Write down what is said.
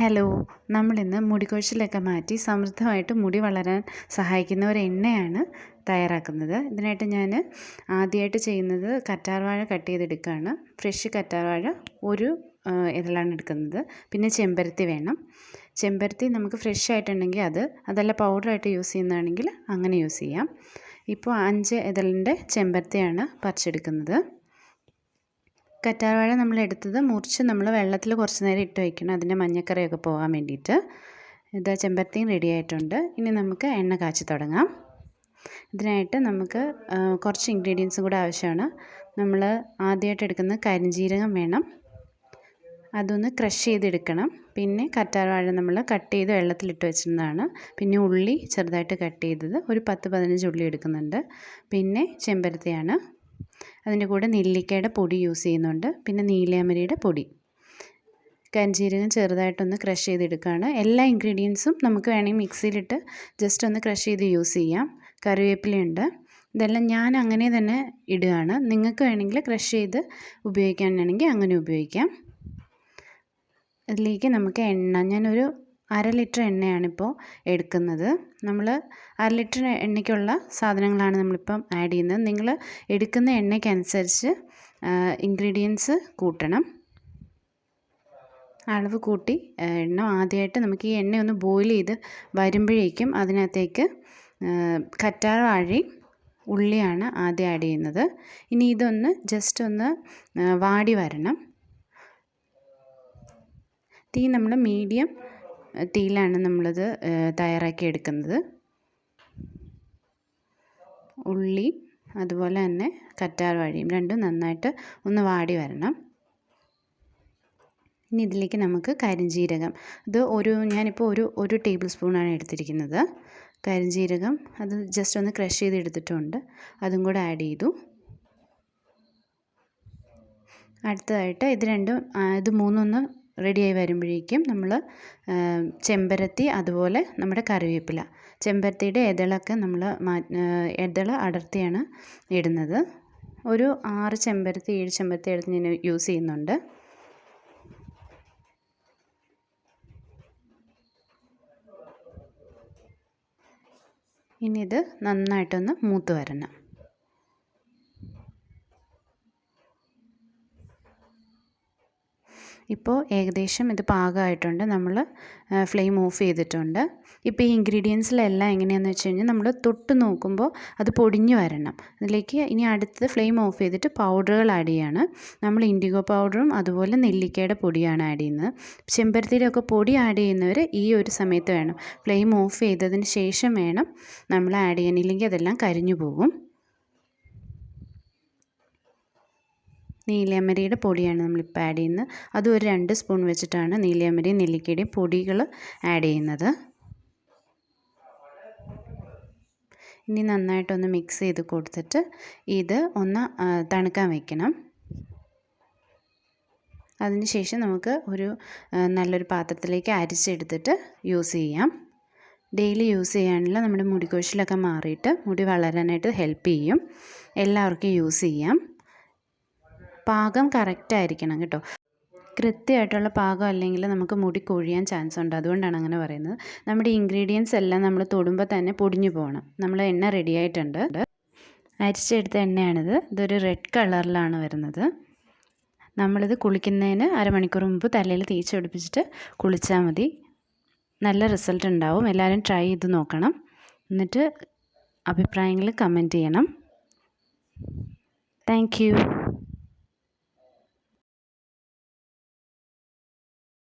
Hello. നമ്മളിന്ന് മുടികൊഴിച്ചിലൊക്കെ മാറ്റി സമൃദ്ധമായിട്ട് മുടി വളരാൻ സഹായിക്കുന്ന ഒരു എണ്ണയാണ് തയ്യാറാക്കുന്നത്. ഇതിനായിട്ട് ഞാൻ ആദ്യമായിട്ട് ചെയ്യുന്നത് കറ്റാർവാഴ കട്ട് ചെയ്തെടുക്കുകയാണ്. ഫ്രഷ് കറ്റാർവാഴ ഒരു ഇതിലാണ് എടുക്കുന്നത്. പിന്നെ ചെമ്പരത്തി വേണം. ചെമ്പരത്തി നമുക്ക് ഫ്രഷ് ആയിട്ടുണ്ടെങ്കിൽ അത് അതല്ല പൗഡറായിട്ട് യൂസ് ചെയ്യുന്നതാണെങ്കിൽ അങ്ങനെ യൂസ് ചെയ്യാം. ഇപ്പോൾ അഞ്ച് ഇതളിന്റെ ചെമ്പരത്തിയാണ് പറിച്ചെടുക്കുന്നത്. കറ്റാർവാഴ നമ്മൾ എടുത്തത് മുറിച്ച് നമ്മൾ വെള്ളത്തിൽ കുറച്ച് നേരം ഇട്ട് വയ്ക്കണം. അതിന്റെ മഞ്ഞക്കറിയൊക്കെ പോകാൻ വേണ്ടിയിട്ട്. ഇത് ചെമ്പരത്തിയും റെഡി ആയിട്ടുണ്ട്. ഇനി നമുക്ക് എണ്ണ കാച്ചി തുടങ്ങാം. ഇതിനായിട്ട് നമുക്ക് കുറച്ച് ഇൻഗ്രീഡിയൻസും കൂടെ ആവശ്യമാണ്. നമ്മൾ ആദ്യമായിട്ട് എടുക്കുന്ന കരിഞ്ജീരകം വേണം. അതൊന്ന് ക്രഷ് ചെയ്തെടുക്കണം. പിന്നെ കറ്റാർവാഴ നമ്മൾ കട്ട് ചെയ്ത് വെള്ളത്തിലിട്ട് വെച്ചിരുന്നതാണ്. പിന്നെ ഉള്ളി ചെറുതായിട്ട് കട്ട് ചെയ്തത്. ഒരു പത്ത് പതിനഞ്ച് ഉള്ളി എടുക്കുന്നുണ്ട്. പിന്നെ ചെമ്പരത്തിയാണ്. അതിന്റെ കൂടെ നെല്ലിക്കയുടെ പൊടി യൂസ് ചെയ്യുന്നുണ്ട്. പിന്നെ നീലയമരിയുടെ പൊടി. കരിഞ്ജീരകം ചെറുതായിട്ടൊന്ന് ക്രഷ് ചെയ്തെടുക്കുകയാണ്. എല്ലാ ഇൻഗ്രീഡിയൻസും നമുക്ക് വേണമെങ്കിൽ മിക്സിയിലിട്ട് ജസ്റ്റ് ഒന്ന് ക്രഷ് ചെയ്ത് യൂസ് ചെയ്യാം. കറിവേപ്പിലയുണ്ട്. ഇതെല്ലാം ഞാൻ അങ്ങനെ തന്നെ ഇടുകയാണ്. നിങ്ങൾക്ക് വേണമെങ്കിൽ ക്രഷ് ചെയ്ത് ഉപയോഗിക്കാനാണെങ്കിൽ അങ്ങനെ ഉപയോഗിക്കാം. അതിലേക്ക് നമുക്ക് എണ്ണ ഞാനൊരു അര ലിറ്റർ എണ്ണയാണിപ്പോൾ എടുക്കുന്നത്. നമ്മൾ അര ലിറ്റർ എണ്ണയ്ക്കുള്ള സാധനങ്ങളാണ് നമ്മളിപ്പം ആഡ് ചെയ്യുന്നത്. നിങ്ങൾ എടുക്കുന്ന എണ്ണയ്ക്കനുസരിച്ച് ഇൻഗ്രീഡിയൻസ് കൂട്ടണം. അളവ് കൂട്ടി എണ്ണ ആദ്യമായിട്ട് നമുക്ക് ഈ എണ്ണ ഒന്ന് ബോയിൽ ചെയ്ത് വരുമ്പോഴേക്കും അതിനകത്തേക്ക് കറ്റാർ വാഴി ഉള്ളിയാണ് ആദ്യം ആഡ് ചെയ്യുന്നത്. ഇനി ഇതൊന്ന് ജസ്റ്റ് ഒന്ന് വാടി വരണം. തീ നമ്മൾ മീഡിയം തീയിലാണ് നമ്മളത് തയ്യാറാക്കി എടുക്കുന്നത്. ഉള്ളി അതുപോലെ തന്നെ കറ്റാർ വാഴയും രണ്ടും നന്നായിട്ട് ഒന്ന് വാടി വരണം. ഇനി ഇതിലേക്ക് നമുക്ക് കരിഞ്ജീരകം ഇത് ഒരു ഞാനിപ്പോൾ ഒരു ഒരു ടേബിൾ സ്പൂണാണ് എടുത്തിരിക്കുന്നത്. കരിഞ്ജീരകം അത് ജസ്റ്റ് ഒന്ന് ക്രഷ് ചെയ്ത് എടുത്തിട്ടുണ്ട്. അതും കൂടെ ആഡ് ചെയ്തു. അടുത്തതായിട്ട് ഇത് രണ്ടും ഇത് മൂന്നൊന്ന് റെഡിയായി വരുമ്പോഴേക്കും നമ്മൾ ചെമ്പരത്തി അതുപോലെ നമ്മുടെ കറിവേപ്പില. ചെമ്പരത്തിയുടെ ഇതളൊക്കെ നമ്മൾ ഇതള അടർത്തിയാണ് ഇടുന്നത്. ഒരു ആറ് ചെമ്പരത്തി ഏഴ് ചെമ്പരത്തി എടുത്ത് ഞാൻ യൂസ് ചെയ്യുന്നുണ്ട്. ഇനി ഇത് നന്നായിട്ടൊന്ന് മൂത്ത് വരണം. ഇപ്പോൾ ഏകദേശം ഇത് പാകമായിട്ടുണ്ട്. നമ്മൾ ഫ്ലെയിം ഓഫ് ചെയ്തിട്ടുണ്ട്. ഇപ്പോൾ ഈ ഇൻഗ്രീഡിയൻസിലെല്ലാം എങ്ങനെയാണെന്ന് വെച്ച് കഴിഞ്ഞാൽ നമ്മൾ തൊട്ട് നോക്കുമ്പോൾ അത് പൊടിഞ്ഞു വരണം. അതിലേക്ക് ഇനി അടുത്തത് ഫ്ലെയിം ഓഫ് ചെയ്തിട്ട് പൗഡറുകൾ ആഡ് ചെയ്യാണ്. നമ്മൾ ഇൻഡിഗോ പൗഡറും അതുപോലെ നെല്ലിക്കയുടെ പൊടിയാണ് ആഡ് ചെയ്യുന്നത്. ചെമ്പരത്തിയുടെ ഒക്കെ പൊടി ആഡ് ചെയ്യുന്നവർ ഈ ഒരു സമയത്ത് വേണം. ഫ്ലെയിം ഓഫ് ചെയ്തതിന് ശേഷം വേണം നമ്മൾ ആഡ് ചെയ്യാൻ. ഇല്ലെങ്കിൽ അതെല്ലാം കരിഞ്ഞു പോകും. നീലയമരിയുടെ പൊടിയാണ് നമ്മളിപ്പോൾ ആഡ് ചെയ്യുന്നത്. അതും ഒരു രണ്ട് സ്പൂൺ വെച്ചിട്ടാണ് നീലയമരിയും നെല്ലിക്കയുടെയും പൊടികൾ ആഡ് ചെയ്യുന്നത്. ഇനി നന്നായിട്ടൊന്ന് മിക്സ് ചെയ്ത് കൊടുത്തിട്ട് ഇത് ഒന്ന് തണുക്കാൻ വെക്കണം. അതിനുശേഷം നമുക്ക് ഒരു നല്ലൊരു പാത്രത്തിലേക്ക് അരിച്ചെടുത്തിട്ട് യൂസ് ചെയ്യാം. ഡെയിലി യൂസ് ചെയ്യാനുള്ള നമ്മുടെ മുടികൊഴിച്ചിലൊക്കെ മാറിയിട്ട് മുടി വളരാനായിട്ട് ഹെൽപ്പ് ചെയ്യും. എല്ലാവർക്കും യൂസ് ചെയ്യാം. പാകം കറക്റ്റ് ആയിരിക്കണം കേട്ടോ. കൃത്യമായിട്ടുള്ള പാകം അല്ലെങ്കിൽ നമുക്ക് മുടി കൊഴിയാൻ ചാൻസ് ഉണ്ട്. അതുകൊണ്ടാണ് അങ്ങനെ പറയുന്നത്. നമ്മുടെ ഇൻഗ്രീഡിയൻസ് എല്ലാം നമ്മൾ തൊടുമ്പോൾ തന്നെ പൊടിഞ്ഞു പോകണം. നമ്മൾ എണ്ണ റെഡി ആയിട്ടുണ്ട്. അരിച്ചെടുത്ത എണ്ണയാണിത്. ഇതൊരു റെഡ് കളറിലാണ് വരുന്നത്. നമ്മളിത് കുളിക്കുന്നതിന് അരമണിക്കൂർ മുമ്പ് തലയിൽ തേച്ച് പിടിപ്പിച്ചിട്ട് കുളിച്ചാൽ മതി. നല്ല റിസൾട്ട് ഉണ്ടാവും. എല്ലാവരും ട്രൈ ചെയ്ത് നോക്കണം. എന്നിട്ട് അഭിപ്രായങ്ങൾ കമന്റ് ചെയ്യണം. താങ്ക്